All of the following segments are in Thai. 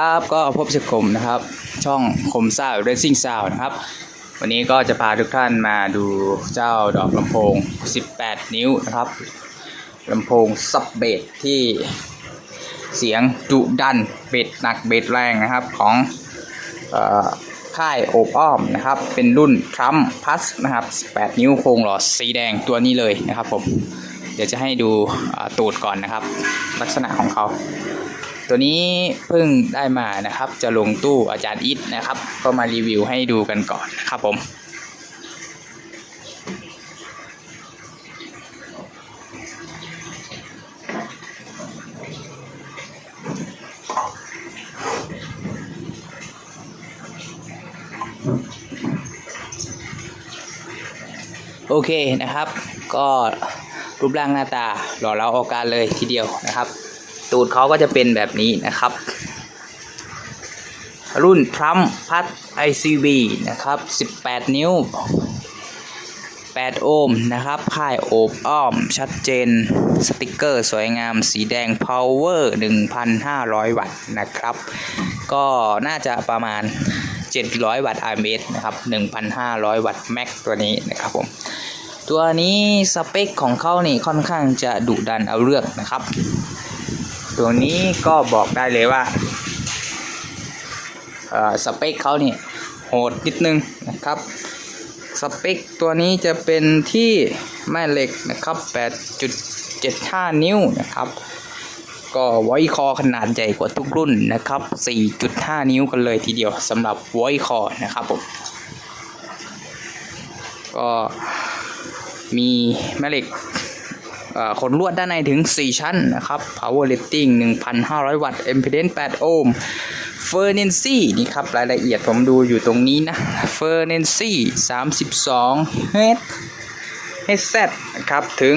ครับก็พบกับผมนะครับ ช่องคมซ่าเรซิ่งซาวนะครับ วันนี้ก็จะพาทุกท่านมาดูเจ้าดอกลำโพง 18 นิ้วนะครับลำโพงซับเบสที่เสียงดุดันเบสหนักเบสแรงนะครับของค่ายโอบอ้อมนะครับ เป็นรุ่นทรัมพัสนะครับ 18 นิ้วโครงหลอดสีแดงตัวนี้เลยนะครับผม เดี๋ยวจะให้ดูตูดก่อนนะครับ ลักษณะของเขา ตัวนี้เพิ่งได้มานะครับ จะลงตู้อาจารย์อิทนะครับ ก็มารีวิวให้ดูกันก่อนนะครับผมโอเคนะครับ ก็รูปร่างหน้าตาหล่อเราเอาการเลยทีเดียวนะครับ ตูดเขาก็จะเป็นแบบนี้นะครับ รุ่นทรัมพัด ICB นะครับ 18 นิ้ว 8 โอห์มนะครับ ค่ายโอบอ้อม ชัดเจน สติกเกอร์สวยงาม สีแดง Power 1,500 วัตต์นะครับ ก็น่าจะประมาณ 700 วัตต์ RMS นะครับ 1,500 วัตต์แม็กตัวนี้นะครับผมตัวนี้สเปคของเขานี่ค่อนข้างจะดุดันเอาเรื่องนะครับ ตัวนี้ก็บอกได้เลยว่าสเปคเขานี่โหดนิดนึงนะครับ สเปคตัวนี้จะเป็นที่แม่เหล็กนะครับ 8.75 นิ้วนะครับ ก็ไวคอขนาดใหญ่กว่าทุกรุ่นนะครับ 4.5 นิ้วกันเลยทีเดียวสำหรับไวคอนะครับผม ก็มีแม่เหล็ก ขนลวดด้านในถึง 4 ชั้นนะครับ power rating 1,500 วัตต์ impedance 8 โอห์ม f e r n a n c y นี่ครับ รายละเอียดผมดูอยู่ตรงนี้นะ f e r n a n c y 32 Hz Hz นะครับ ถึง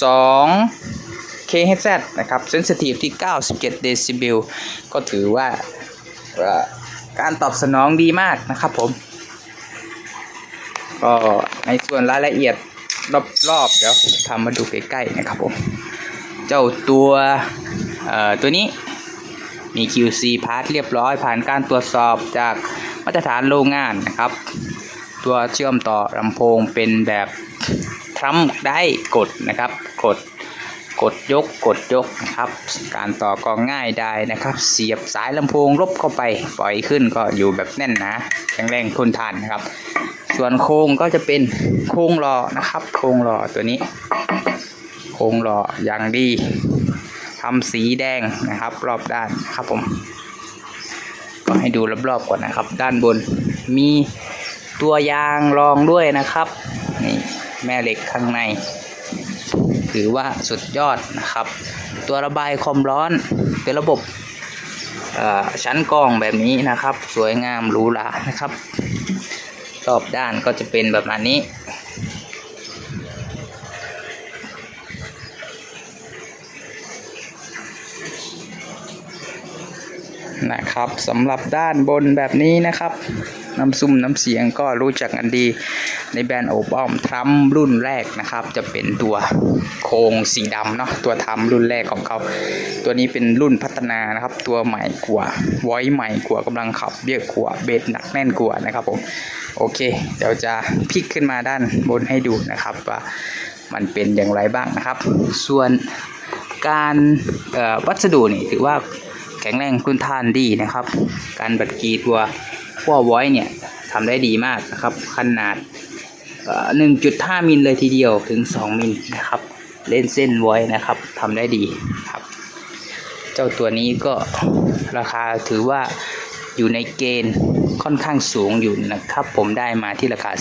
2 kHz นะครับ sensitive ที่ 97 เดซิเบล ก็ถือว่าการตอบสนองดีมากนะครับผม ก็ในส่วนรายละเอียด รอบๆเดี๋ยวทำมาดูใกล้ๆนะครับผม เจ้าตัวเอ่อตัวนี้มี QC พาร์ทเรียบร้อยผ่านการตรวจสอบจากมาตรฐานโรงงานนะครับ ตัวเชื่อมต่อลำโพงเป็นแบบทรัมได้กดนะครับ กดกดยกกดยกนะครับ การต่อก็ง่ายได้นะครับ เสียบสายลำโพงลบเข้าไป ปล่อยขึ้นก็อยู่แบบแน่นนะแข็งแรงทนทานนะครับ ส่วนโครงก็จะเป็นโครงหล่อนะครับ โครงหล่อตัวนี้ โครงหล่ออย่างดีทำสีแดงนะครับ รอบด้านครับผมก็ให้ดูรอบๆก่อนนะครับ ด้านบนมีตัวยางรองด้วยนะครับนี่แม่เหล็กข้างใน ถือว่าสุดยอดนะครับ ตัวระบายความร้อนเป็นระบบชั้นกองแบบนี้นะครับ สวยงามหรูหรานะครับ รอบด้านก็จะเป็นแบบนี้ นะครับสำหรับด้านบนแบบนี้นะครับ น้ำซุ่มน้ำเสียงก็รู้จักกันดี ในแบรนด์โอบอ้อมทรัมรุ่นแรกนะครับ จะเป็นตัวโครงสีดำเนาะตัวทำรุ่นแรกของเขา ตัวนี้เป็นรุ่นพัฒนานะครับ ตัวใหม่กว่าไว้ใหม่กว่ากำลังขับเยอะกว่าเบสหนักแน่นกว่านะครับผมโอเค เดี๋ยวจะพลิกขึ้นมาด้านบนให้ดูนะครับว่ามันเป็นอย่างไรบ้างนะครับ ส่วนการวัสดุนี่ถือว่า แข็งแรงคุณท่านดีนะครับ การบัดกีตัวขั้วไว้เนี่ยทำได้ดีมากนะครับ ขนาดเอ่อ1.5 มิลเลยทีเดียวถึง 2 มิลนะครับ เล่นเส้นไว้นะครับทำได้ดีครับ เจ้าตัวนี้ก็ราคาถือว่าอยู่ในเกณฑ์ค่อนข้างสูงอยู่นะครับ ผมได้มาที่ราคา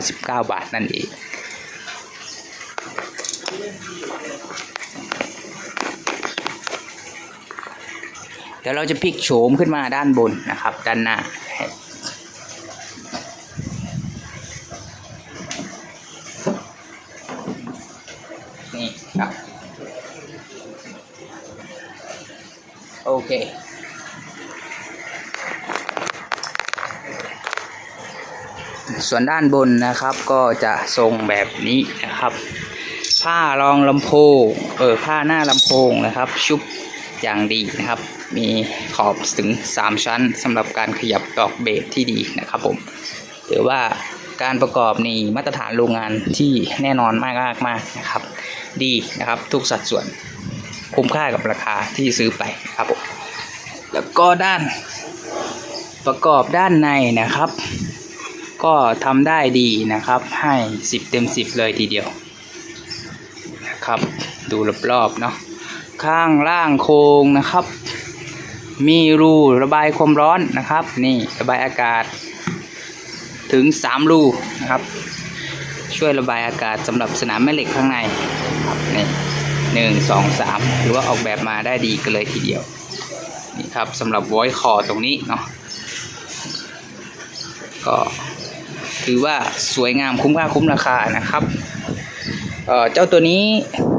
3,559 บาทนั่นเอง เดี๋ยวเราจะพลิกโฉมขึ้นมาด้านบนนะครับ ด้านหน้านี่ครับ โอเคส่วนด้านบนนะครับก็จะทรงแบบนี้นะครับ ผ้ารองลำโพงเออผ้าหน้าลำโพงนะครับ ชุบ อย่างดีนะครับ มีขอบถึง 3 ชั้นสำหรับการขยับดอกเบสที่ดีนะครับผมถือว่าการประกอบนี่มาตรฐานโรงงานที่แน่นอนมากมากมากนะครับ ดีนะครับทุกสัดส่วนคุ้มค่ากับราคาที่ซื้อไปครับผมแล้วก็ด้านประกอบด้านในนะครับ ก็ทำได้ดีนะครับ ให้ 10 เต็ม 10 เลยทีเดียวนะครับ ดูรอบๆเนาะ ข้างล่างโครงนะครับ มีรูระบายความร้อนนะครับ นี่ระบายอากาศ ถึง 3 รูนะครับ ช่วยระบายอากาศสำหรับสนามแม่เหล็กข้างในครับนี่หนึ่งสองสามหรือว่าออกแบบมาได้ดีกันเลยทีเดียว นี่ครับสำหรับไว้คอตรงนี้เนาะก็ถือว่าสวยงามคุ้มค่าคุ้มราคานะครับเอ่อเจ้าตัวนี้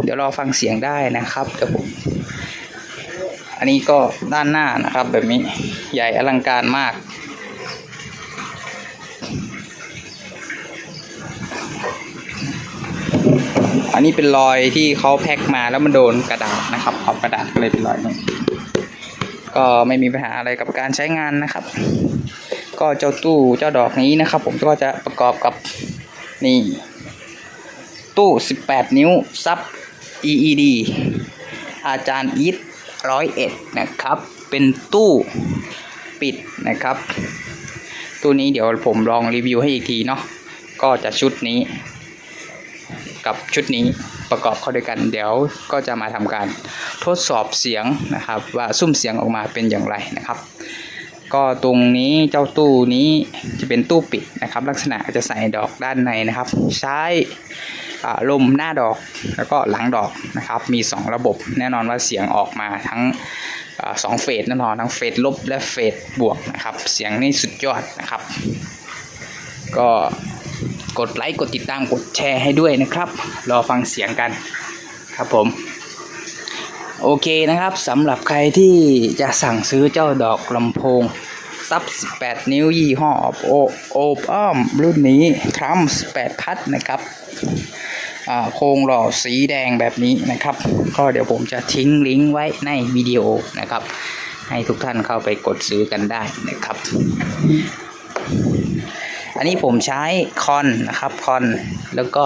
เดี๋ยวรอฟังเสียงได้นะครับเดี๋ยวผมอันนี้ก็ด้านหน้านะครับ แบบนี้ใหญ่อลังการมาก อันนี้เป็นรอยที่เขาแพ็คมาแล้วมันโดนกระดาษนะครับขอบกระดาษก็เลยเป็นรอยนี้ก็ไม่มีปัญหาอะไรกับการใช้งานนะครับ ก็เจ้าตู้เจ้าดอกนี้นะครับ ผมก็จะประกอบกับนี่ตู้ 18 นิ้วซับ EED อาจารย์อีทร้อยเอ็ดนะครับ เป็นตู้ปิดนะครับ ตู้นี้เดี๋ยวผมลองรีวิวให้อีกทีเนาะก็จะชุดนี้ กับชุดนี้ประกอบเข้าด้วยกัน เดี๋ยวก็จะมาทำการทดสอบเสียงนะครับ ว่าซุ้มเสียงออกมาเป็นอย่างไรนะครับ ก็ตรงนี้เจ้าตู้นี้จะเป็นตู้ปิดนะครับ ลักษณะจะใส่ดอกด้านในนะครับ ใช้อ่ ลมหน้าดอกแล้วก็หลังดอกนะครับ มี 2 ระบบแน่นอนว่าเสียงออกมาทั้งอสองเฟสแน่นอนทั้งเฟสลบและเฟสบวกนะครับ เสียงนี่สุดยอดนะครับ ก็กดไลค์กดติดตามกดแชร์ให้ด้วยนะครับ รอฟังเสียงกันครับผม โอเคนะครับสำหรับใครที่จะสั่งซื้อเจ้าดอกลำโพง ซับ 18 นิ้วยี่ห้อโอโอบอ้อม รุ่นนี้ทรัม18 พัดนะครับอ่าโครงหล่อสีแดงแบบนี้นะครับ ก็เดี๋ยวผมจะทิ้งลิงก์ไว้ในวิดีโอนะครับ ให้ทุกท่านเข้าไปกดซื้อกันได้นะครับ อันนี้ผมใช้คอนนะครับคอนแล้วก็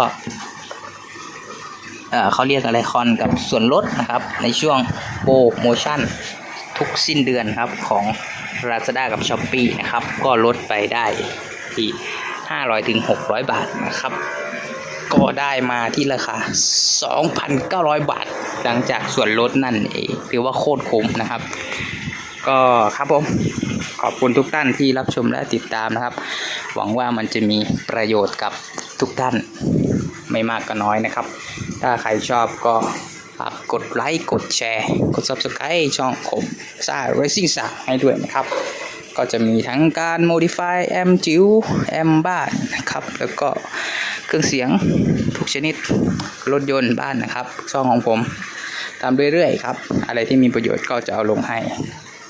เอ่อเขาเรียกอะไรคอนกับส่วนลดนะครับ ในช่วงโปรโมชั่นทุกสิ้นเดือนครับของ Lazada กับ s h อ p e e นะครับ ก็ลดไปได้ที่ 500ถึง600 บาทนะครับ ก็ได้มาที่ราคา 2,900 บาท หลังจากส่วนลดนั่นเองถือว่าโคตรคุ้มนะครับ ก็ครับผมขอบคุณทุกท่านที่รับชมและติดตามนะครับ หวังว่ามันจะมีประโยชน์กับทุกท่านไม่มากก็น้อยนะครับ ถ้าใครชอบก็ ฝากกดไลค์กดแชร์ กด Subscribe ช่องผมซ่า Racing ซ่าให้ด้วยนะครับ ก็จะมีทั้งการ modify แอมจิ๋วแอมบ้านนะครับ แล้วก็เครื่องเสียงทุกชนิดรถยนต์บ้านนะครับ ช่องของผมตามเรื่อยๆครับ อะไรที่มีประโยชน์ก็จะเอาลงให้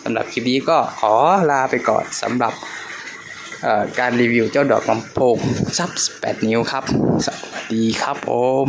สำหรับคลิปนี้ก็ขอลาไปก่อนสำหรับการรีวิวเจ้าดอกลำโพงซับ8นิ้วครับ สวัสดีครับผม